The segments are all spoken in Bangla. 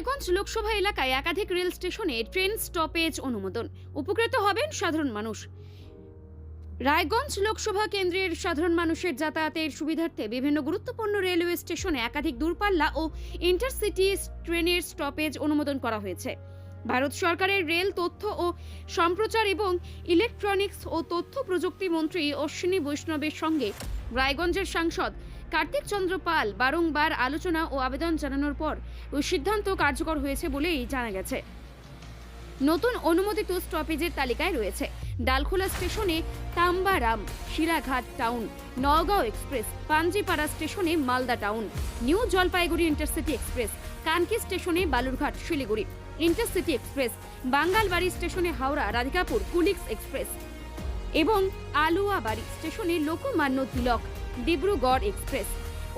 রায়গঞ্জ লোকসভা এলাকায় একাধিক রেল স্টেশনে ট্রেন স্টপেজ অনুমোদন। উপকৃত হবেন সাধারণ মানুষ। রায়গঞ্জ লোকসভা কেন্দ্রের সাধারণ মানুষের যাতায়াতের সুবিধার্থে বিভিন্ন গুরুত্বপূর্ণ রেলওয়ে স্টেশনে একাধিক দূরপাল্লা ও ইন্টারসিটি ট্রেনের স্টপেজ অনুমোদন করা হয়েছে। ভারত সরকারের রেল তথ্য ও সম্প্রচার এবং ইলেকট্রনিক্স ও তথ্য প্রযুক্তি মন্ত্রী অশ্বিনী বৈষ্ণবের সঙ্গে রায়গঞ্জের সাংসদ কার্তিক চন্দ্র পাল বারংবার আলোচনা ও আবেদন জানানোর পর ওই সিদ্ধান্ত কার্যকর হয়েছে বলেই জানা গেছে। নতুন অনুমোদিত স্টপেজের তালিকায় রয়েছে ডালখোলা স্টেশনে তাম্বারাম, শিরাঘাট টাউন নওগাঁও এক্সপ্রেস, পাঞ্জিপাড়া স্টেশনে Malda town, new Jalpaiguri intercity express, Kanki স্টেশনে বালুরঘাট, শিলিগুড়ি, ইন্টারসিটি এক্সপ্রেস, বাঙ্গালবাড়ি স্টেশনে হাওড়া, রাধিকাপুর, কুলিক্স এক্সপ্রেস এবং আলুয়াবাড়ি স্টেশনে লোকমান্য তিলক ডিব্রুগড় এক্সপ্রেস।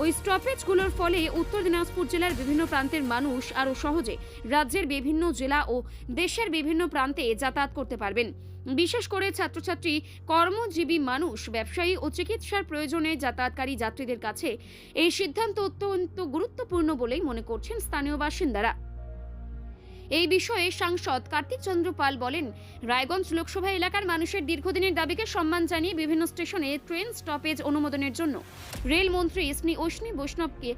ওই স্টপেজগুলোর ফলে উত্তর দিনাজপুর জেলার বিভিন্ন প্রান্তের মানুষ আরও সহজে রাজ্যের বিভিন্ন জেলা ও দেশের বিভিন্ন প্রান্তে যাতায়াত করতে পারবেন। বিশেষ করে ছাত্রছাত্রী, কর্মজীবী মানুষ, ব্যবসায়ী ও চিকিৎসার প্রয়োজনে যাতায়াতকারী যাত্রীদের কাছে এই সিদ্ধান্ত অত্যন্ত গুরুত্বপূর্ণ বলেই মনে করছেন স্থানীয় বাসিন্দারা। এই বিষয়ে সাংসদ কার্তিক চন্দ্র পাল বলেন, রায়গঞ্জ লোকসভা এলাকার মানুষের দীর্ঘদিনের দাবিকে সম্মান জানিয়ে বিভিন্ন স্টেশনে ট্রেন স্টপেজ অনুমোদনের জন্য রেলমন্ত্রী শ্রী অশ্নি বৈষ্ণবকে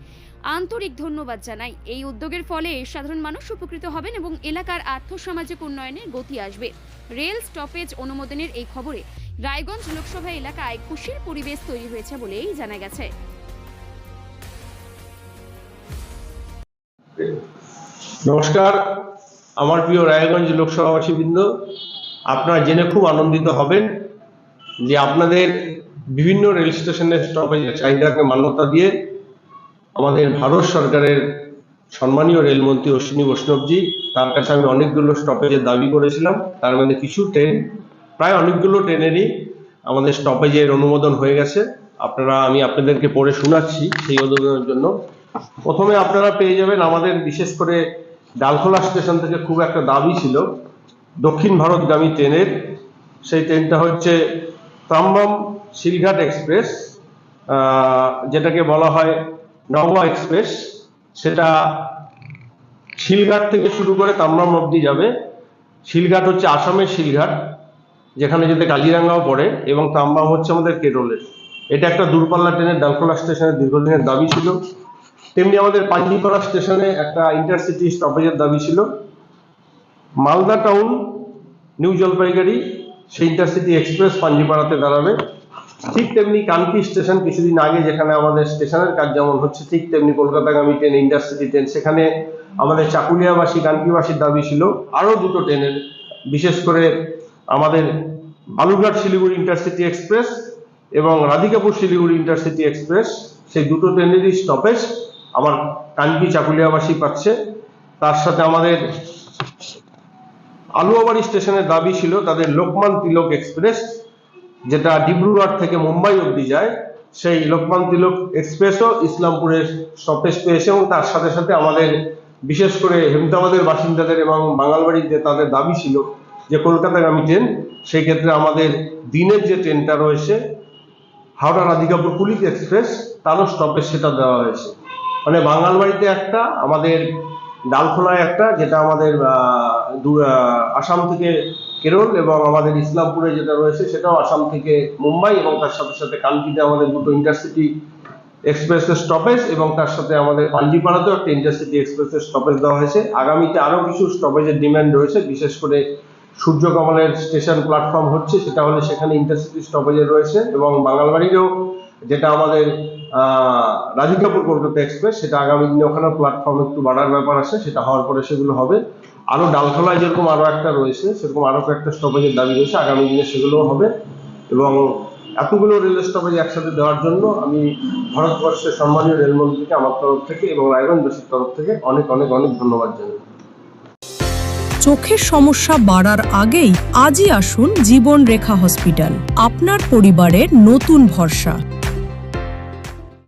আন্তরিক ধন্যবাদ জানাই। এই উদ্যোগের ফলে সাধারণ মানুষ উপকৃত হবেন এবং এলাকার আর্থসামাজিক উন্নয়নে গতি আসবে। রেল স্টপেজ অনুমোদনের এই খবরে রায়গঞ্জ লোকসভা এলাকায় খুশির পরিবেশ তৈরি হয়েছে বলেই জানা গেছে। নমস্কার। আমার প্রিয় রায়গঞ্জ লোকসভাবাসীবৃন্দ, আপনারা জেনে খুব আনন্দিত হবেন যে আপনাদের বিভিন্ন রেল স্টেশনের স্টপেজের চাহিদাকে মান্যতা দিয়ে আমাদের ভারত সরকারের সম্মানীয় রেলমন্ত্রী অশ্বিনী বৈষ্ণবজি, তার কাছে আমি অনেকগুলো স্টপেজের দাবি করেছিলাম। তার মধ্যে কিছু ট্রেন, প্রায় অনেকগুলো ট্রেনেরই আমাদের স্টপেজের অনুমোদন হয়ে গেছে। আপনারা, আমি আপনাদেরকে পড়ে শোনাচ্ছি সেই অনুমোদনের জন্য। প্রথমে আপনারা পেয়ে যাবেন আমাদের বিশেষ করে ডালখোলা স্টেশন থেকে খুব একটা দাবি ছিল। দক্ষিণ ভারতগামী ট্রেনের। সেই ট্রেনটা হচ্ছে তাম্বাম শিলঘাট এক্সপ্রেস যেটাকে বলা হয় নওয়া এক্সপ্রেস। সেটা শিলঘাট থেকে শুরু করে তাম্বাম অবধি যাবে। শিলঘাট হচ্ছে আসামের শিলঘাট, যেখানে যেতে কাজিরাঙ্গাও পড়ে এবং তাম্বাম হচ্ছে আমাদের কেরলের। এটা একটা দূরপাল্লা ট্রেনের ডালখোলা স্টেশনের দীর্ঘদিনের দাবি ছিল। তেমনি আমাদের পাঞ্জিপাড়া স্টেশনে একটা ইন্টারসিটি স্টপেজের দাবি ছিল। মালদা টাউন নিউ জলপাইগুড়ি সেই ইন্টারসিটি এক্সপ্রেস পাঞ্জিপাড়াতে দাঁড়াবে। ঠিক তেমনি কানকি স্টেশন কিছুদিন আগে যেখানে আমাদের স্টেশনের কাজ যেমন হচ্ছে, ঠিক তেমনি কলকাতাগামী ট্রেন ইন্টারসিটি ট্রেন সেখানে আমাদের চাকুলিয়াবাসী কানকিবাসীর দাবি ছিল। আরও দুটো ট্রেনের বিশেষ করে আমাদের বালুরঘাট শিলিগুড়ি ইন্টারসিটি এক্সপ্রেস এবং রাধিকাপুর শিলিগুড়ি ইন্টারসিটি এক্সপ্রেস সেই দুটো ট্রেনেরই স্টপেজ আমার কানকি চাকুলিয়াবাসী পাচ্ছে। তার সাথে আমাদের আলুয়াবাড়ি স্টেশনের দাবি ছিল তাদের লোকমান তিলক এক্সপ্রেস, যেটা ডিব্রুগড় থেকে মুম্বাই অবধি যায়। সেই লোকমান তিলক এক্সপ্রেসও ইসলামপুরের স্টপেজ পেয়েছে এবং তার সাথে সাথে আমাদের বিশেষ করে হেমতাবাদের বাসিন্দাদের এবং বাঙালবাড়িতে তাদের দাবি ছিল যে কলকাতাগামী ট্রেন, সেই ক্ষেত্রে আমাদের দিনের যে ট্রেনটা রয়েছে হাওড়া রাধিকাপুর পুলিশ এক্সপ্রেস, তারও স্টপেজ সেটা দেওয়া হয়েছে। মানে বাঙালবাড়িতে একটা, আমাদের ডালখোলায় একটা, যেটা আমাদের আসাম থেকে কেরল এবং আমাদের ইসলামপুরে যেটা রয়েছে সেটাও আসাম থেকে মুম্বাই এবং তার সাথে সাথে কানকিতে আমাদের দুটো ইন্টারসিটি এক্সপ্রেসের স্টপেজ এবং তার সাথে আমাদের পাঞ্জিপাড়াতেও একটা ইন্টারসিটি এক্সপ্রেসের স্টপেজ দেওয়া হয়েছে। আগামীতে আরও কিছু স্টপেজের ডিমান্ড রয়েছে, বিশেষ করে সূর্যকমলের স্টেশন প্ল্যাটফর্ম হচ্ছে, সেটা হলে সেখানে ইন্টারসিটি স্টপেজে রয়েছে এবং বাঙালবাড়িরও যেটা আমাদের রাধিকাপুর কলকাতা এক্সপ্রেস, সেটা আগামী দিনে ওখানে প্ল্যাটফর্ম একটু বাড়ার ব্যাপার আছে, সেটা হওয়ার পরে সেগুলো হবে। আরও ডালখোলায় যেরকম আরও একটা রয়েছে, সেরকম আরও কয়েকটা স্টপেজের দাবি রয়েছে, আগামী দিনে সেগুলোও হবে। এবং এতগুলো রেল স্টপেজ একসাথে দেওয়ার জন্য আমি ভারতবর্ষের সম্মানীয় রেলমন্ত্রীকে আমার তরফ থেকে এবং রায়গঞ্জবাসীর তরফ থেকে অনেক অনেক অনেক ধন্যবাদ জানাই। চোখের সমস্যা বাড়ার আগেই আজই আসুন জীবন রেখা হসপিটাল। আপনার পরিবারের নতুন ভরসা।